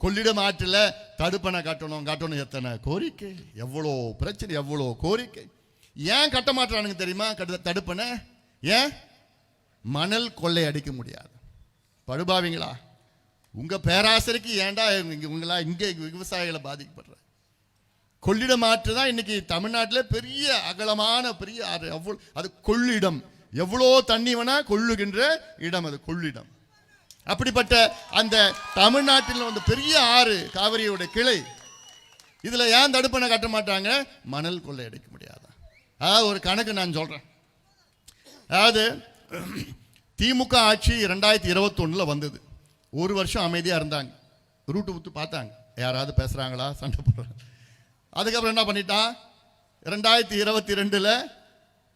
கொள்ளிடம் ஆற்றில் தடுப்பணை கட்டணும் கட்டணும் எத்தனை? கோரிக்கை. எவ்வளோ பிரச்சனை எவ்வளோ கோரிக்கை. ஏன் கட்ட மாட்டானுங்க தெரியுமா? கட்ட தடுப்பணை? ஏன்? மணல் கொள்ளை அடிக்க முடியாது. படுபாவீங்களா? உங்கள் பேராசரைக்கு ஏன்டா இங்கே இவங்களா இங்கே விவசாயிகளை பாதிக்கப்படுற? கொள்ளிடம் ஆற்று தான் இன்னைக்கு தமிழ்நாட்டில் பெரிய அகலமான பெரிய ஆறு எவ்வளோ அது கொள்ளிடம். எவ்வளோ தண்ணி வேணால் கொள்ளுகின்ற இடம் அது கொள்ளிடம். அப்படிப்பட்ட அந்த தமிழ்நாட்டில் வந்து பெரிய ஆறு காவிரியோட கிளை. இதில் ஏன் தடுப்பணை கட்ட மாட்டாங்க? மணல் கொள்ளை எடுக்க முடியாதா? அதாவது ஒரு கணக்கு நான் சொல்கிறேன் அதாவது திமுக ஆட்சி ரெண்டாயிரத்தி இருபத்தொன்னில் வந்தது. ஒரு வருஷம் அமைதியாக இருந்தாங்க. ரூட்டு ஊத்து பார்த்தாங்க. யாராவது பேசுகிறாங்களா சண்டை போடுறாங்க. அதுக்கப்புறம் என்ன பண்ணிட்டான்? ரெண்டாயிரத்தி இருபத்தி ரெண்டில்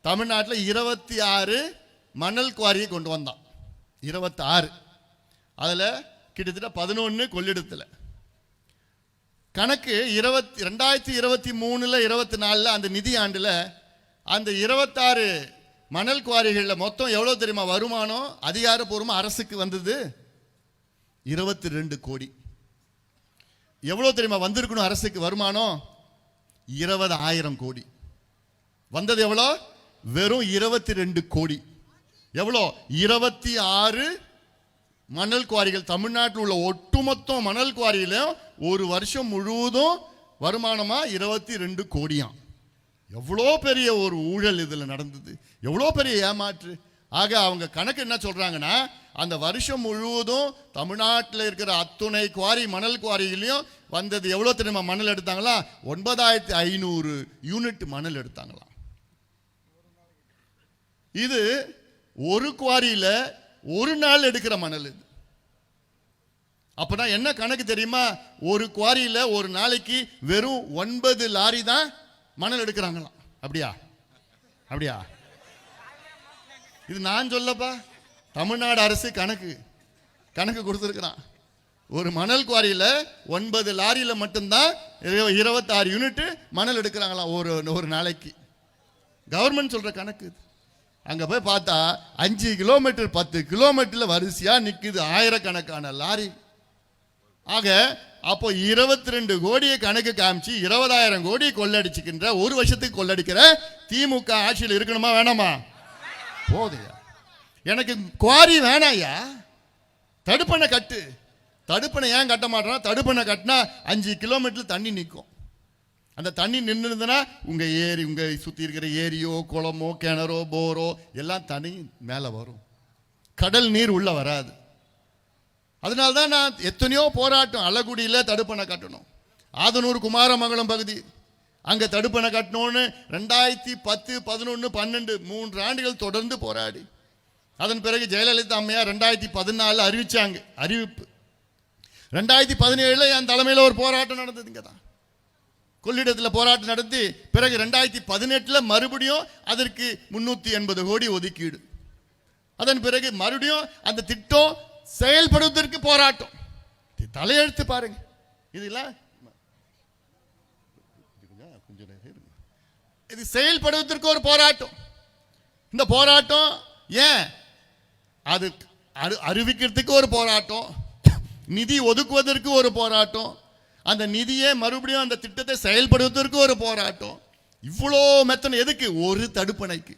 தமிழ்நாட்டில் இருபத்தி ஆறு மணல் குவாரியை கொண்டு வந்தான். இருபத்தாறு. அதில் கிட்டத்தட்ட பதினொன்று கொள்ளிடத்தில். கணக்கு இருபத்தி ரெண்டாயிரத்தி இருபத்தி மூணில் இருபத்தி நாலில் அந்த நிதி ஆண்டில் அந்த இருபத்தாறு மணல் குவாரிகளில் மொத்தம் எவ்வளோ தெரியுமா? வருமானம் அதிகாரப்பூர்வமாக அரசுக்கு வந்தது? இருபத்தி ரெண்டு கோடி. எவ்வளோ தெரியுமா? வந்திருக்கணும் அரசுக்கு வருமானம்? இருபது ஆயிரம் கோடி. வந்தது எவ்வளோ? வெறும் இருபத்தி ரெண்டு கோடி. எவ்வளோ? இருபத்தி ஆறு மணல் குவாரிகள் தமிழ்நாட்டில் உள்ள ஒட்டுமொத்த மணல் குவாரியில் ஒரு வருஷம் முழுவதும் வருமானமாக இருபத்தி ரெண்டு கோடியாம். எவ்வளோ பெரிய ஒரு ஊழல் இதில் நடந்தது. எவ்வளோ பெரிய ஏமாற்று. ஆக அவங்க கணக்கு என்ன சொல்கிறாங்கன்னா அந்த வருஷம் முழுவதும் தமிழ்நாட்டில் இருக்கிற அத்துணை குவாரி மணல் குவாரிகளையும் வந்தது எவ்வளோ தெரியுமா? மணல் எடுத்தாங்களா? ஒன்பதாயிரத்தி ஐநூறு யூனிட் மணல் எடுத்தாங்களாம். இது ஒரு குவாரியில் ஒரு நாள் எடுக்கிற மணல் இது. அப்போனா என்ன கணக்கு தெரியுமா? ஒரு குவாரியில் ஒரு நாளைக்கு வெறும் ஒன்பது லாரி தான் மணல் எடுக்கிறாங்களாம். அப்படியா? அப்படியா? இது நான் சொல்லப்பா. தமிழ்நாடு அரசு கணக்கு கணக்கு கொடுத்துருக்குறான். ஒரு மணல் குவாரியில் ஒன்பது லாரியில் மட்டும்தான் இருபத்தாறு யூனிட் மணல் எடுக்கிறாங்களாம் ஒரு ஒரு நாளைக்கு. கவர்மெண்ட் சொல்கிற கணக்கு இது. அங்கே போய் பார்த்தா அஞ்சு கிலோமீட்டர் பத்து கிலோமீட்டரில் வரிசையா நிற்குது ஆயிரக்கணக்கான லாரி. ஆக அப்போ இருபத்தி ரெண்டு கோடியை கணக்கு காமிச்சு இருபதாயிரம் கோடி கொள்ளடிச்சுக்கின்ற ஒரு வருஷத்துக்கு கொள்ளடிக்கிற திமுக ஆட்சியில் இருக்கணுமா வேணாமா? போதையா? எனக்கு குவாரி வேணாயா? தடுப்பணை கட்டு. தடுப்பணை ஏன் கட்ட மாட்டேன்னா தடுப்பணை கட்டினா அஞ்சு கிலோமீட்டர் தண்ணி நிற்கும் அந்த தண்ணி நின்றுதுன்னா உங்கள் ஏரி உங்கள் சுற்றி இருக்கிற ஏரியோ குளமோ கிணறோ போரோ எல்லாம் தண்ணி மேலே வரும். கடல் நீர் உள்ளே வராது. அதனால தான் நான் எத்தனையோ போராட்டம் அலகுடியில் தடுப்பணை கட்டணும். ஆதனூர் குமாரமங்கலம் பகுதி அங்கே தடுப்பணை கட்டணும்னு ரெண்டாயிரத்தி பத்து பதினொன்று பன்னெண்டு மூன்று ஆண்டுகள் தொடர்ந்து போராடி. அதன் பிறகு ஜெயலலிதா அம்மையார் ரெண்டாயிரத்தி பதினாலில் அறிவித்தாங்க அறிவிப்பு. ரெண்டாயிரத்தி பதினேழில் என் தலைமையில் ஒரு போராட்டம் நடந்தது இங்கே தான் கொள்ளிடத்தில் போராட்டம் நடத்தி பிறகு ரெண்டாயிரத்தி பதினெட்டில் மறுபடியும் அதற்கு முன்னூற்றி எண்பது கோடி ஒதுக்கீடு. அதன் பிறகு மறுபடியும் அந்த திட்டம் செயல்படுவதற்கு போராட்டம். தலையெழுத்து பாருங்க. இதெல்லாம் கொஞ்சம் இது செயல்படுவதற்கு ஒரு போராட்டம். இந்த போராட்டம் ஏன்? அது அறிவிக்கிறதுக்கு ஒரு போராட்டம். நிதி ஒதுக்குவதற்கு ஒரு போராட்டம். அந்த நிதியை மறுபடியும் அந்த திட்டத்தை செயல்படுவதற்கு ஒரு போராட்டம். இவ்வளோ மெத்தனை எதுக்கு? ஒரு தடுப்பணைக்கு.